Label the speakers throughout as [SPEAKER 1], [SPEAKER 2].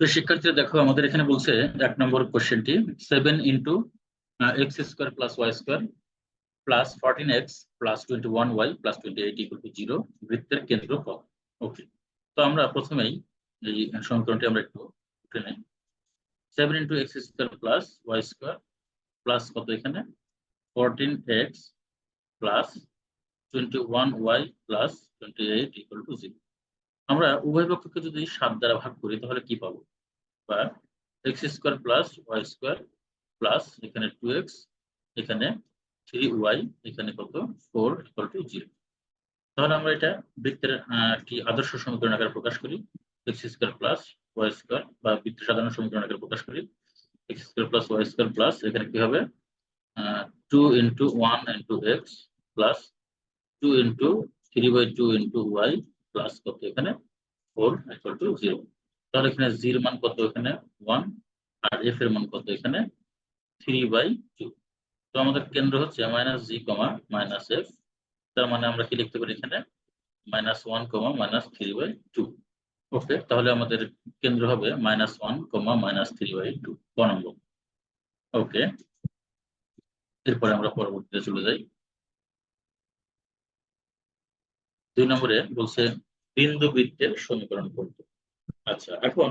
[SPEAKER 1] তো শিক্ষার্থীরা দেখো, আমাদের এখানে বলছে এক নম্বর কোশ্চেনটি seven into x square plus y square plus fourteen x plus twenty one y plus twenty eight equal to zero বৃত্তের কেন্দ্র কত ওকে তো আমরা প্রথমেই এই সমীকরণটি আমরা একটু উঠে নেই। Seven into x square plus y square plus কত এখানে? Fourteen x plus twenty one y plus twenty eight equal to zero আমরা উভয় পক্ষকে যদি সাত দ্বারা ভাগ করি, তাহলে কি পাবো? বা x square plus y square plus এখানে টু এক্স এখানে থ্রি ওয়াই এখানে কত? ফোর ইকুয়াল টু জিরো তাহলে আমরা এটা বৃত্তের একটি আদর্শ সমীকরণ আকারে প্রকাশ করি। X square plus y square বা বৃত্তের সাধারণ সমীকরণ আকারে প্রকাশ করি। X square plus y square plus এখানে কি হবে? Two into one into x plus two into three by two into y plus কত এখানে? ফোর ইকুয়াল টু জিরো তাহলে এখানে জির মান কত এখানে? ওয়ান আর এফ এর মান কত এখানে? থ্রি বাই টু তো আমাদের কেন্দ্র হচ্ছে minus g comma minus f তার মানে আমরা কি লিখতে পারি এখানে? Minus one comma minus three by two okay তাহলে আমাদের কেন্দ্র হবে minus one comma minus three by two ক নম্বর? ওকে এরপরে আমরা পরবর্তীতে চলে যাই। দুই নম্বরে বলছে বিন্দু বৃত্তের সমীকরণ করতে। আচ্ছা এখন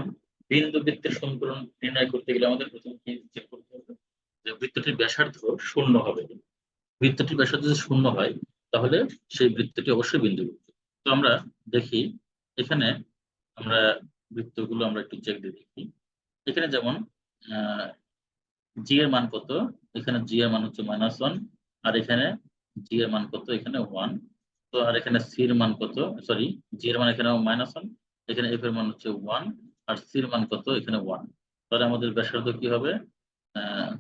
[SPEAKER 1] বিন্দু বৃত্তের সমীকরণ নির্ণয় করতে গেলে আমাদের প্রথমে কি চেক করতে হবে? যে বৃত্তটির ব্যাসার্ধ শূন্য হবে। বৃত্তটির ব্যাসার্ধ যদি শূন্য হয়, তাহলে সেই বৃত্তটি অবশ্যই বিন্দু বৃত্ত তো আমরা দেখি, এখানে আমরা বৃত্তগুলো আমরা একটু চেক দিয়ে দেখি। এখানে যেমন জি এর মান কত? এখানে জি এর মান হচ্ছে মাইনাস ওয়ান আর এখানে জি এর মান কত? এখানে ওয়ান তো আর এখানে সি এর মান কত? সরি জি এর মান এখানে মাইনাস ওয়ান এখানে এফ এর মান হচ্ছে ওয়ান আর সি এর মান কত? এখানে ওয়ান তাহলে আমাদের ব্যাসার্ধ কি হবে?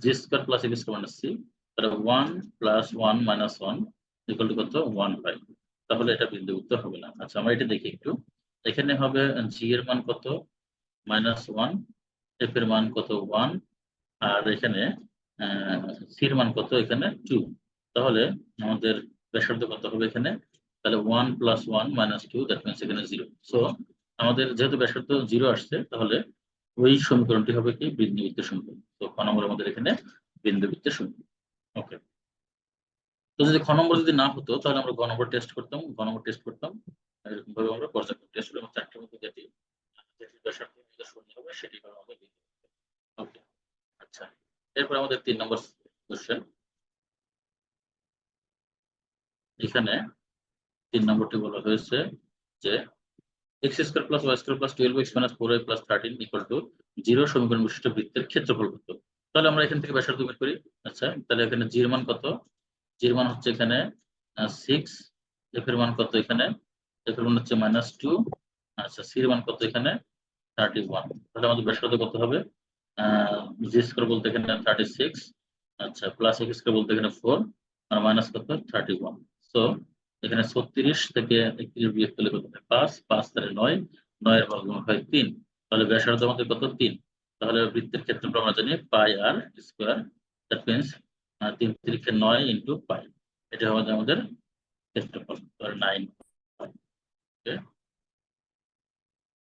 [SPEAKER 1] G square plus f square minus c তাহলে one plus one minus one equal to কত? ওয়ান ফাইভ তাহলে এটা বিন্দুযুক্ত হবে না। আচ্ছা আমরা এটা দেখি একটু। এখানে হবে জি এর মান কত? মাইনাস ওয়ান এফ এর মান কত? ওয়ান আর এখানে সির মান কত? এখানে টু তাহলে আমাদের ব্যাসার্ধ কত হবে এখানে? তাহলে one plus one minus two that means এখানে জিরো সো আমাদের যেহেতু ব্যাসার্ধ জিরো আসছে, তাহলে ওই সমীকরণটি হবে কি? বিন্দুবৃত্তের সমীকরণ। তো খ নম্বর আমাদের এখানে বিন্দুবৃত্তের সমীকরণ। ওকে তো যদি খ নম্বর যদি না হতো, তাহলে আমরা গ নম্বর টেস্ট করতাম, গ নম্বর টেস্ট করতাম। এরকম ভাবে আমরা পর্যাপ্ত টেস্ট করে চারটির মধ্যে যেটি ব্যাসার্ধ শূন্য হবে, সেটি হবে আমাদের ওকে আচ্ছা। এরপর আমাদের তিন নম্বর কোশ্চেন এখানে তিন নম্বরটি বলা হয়েছে যে x square plus y square plus twelve x minus four y plus thirteen equal to zero সমীকরণ বিশিষ্ট বৃত্তের ক্ষেত্রফল কত? তাহলে আমরা এখান থেকে ব্যাসার্ধ বের করি। আচ্ছা তাহলে এখানে জির মান কত? জির মান হচ্ছে এখানে সিক্স এফ এর মান কত এখানে? এফ এর মান হচ্ছে মাইনাস টু আচ্ছা সির মান কত এখানে? থার্টি ওয়ান তাহলে আমাদের ব্যাসার্ধ কত হবে? জি স্কোয়ার বলতে এখানে থার্টি সিক্স আচ্ছা প্লাস এক্স স্কোয়ার বলতে এখানে ফোর আর মাইনাস কত? থার্টি ওয়ান সো এখানে ছত্রিশ থেকে একত্রিশ বিয়োগ করলে কত হয়? পাঁচ পাঁচ তাহলে নয়, নয়ের বর্গমূল হয় তিন। তাহলে ব্যাসার্ধ আমাদের কত? তিন। তাহলে বৃত্তের ক্ষেত্রে আমরা জানি pi r square. That means তিন তিরিখে নয় ইন্টু পাই। এটা হবে আমাদের ক্ষেত্রফল নাইন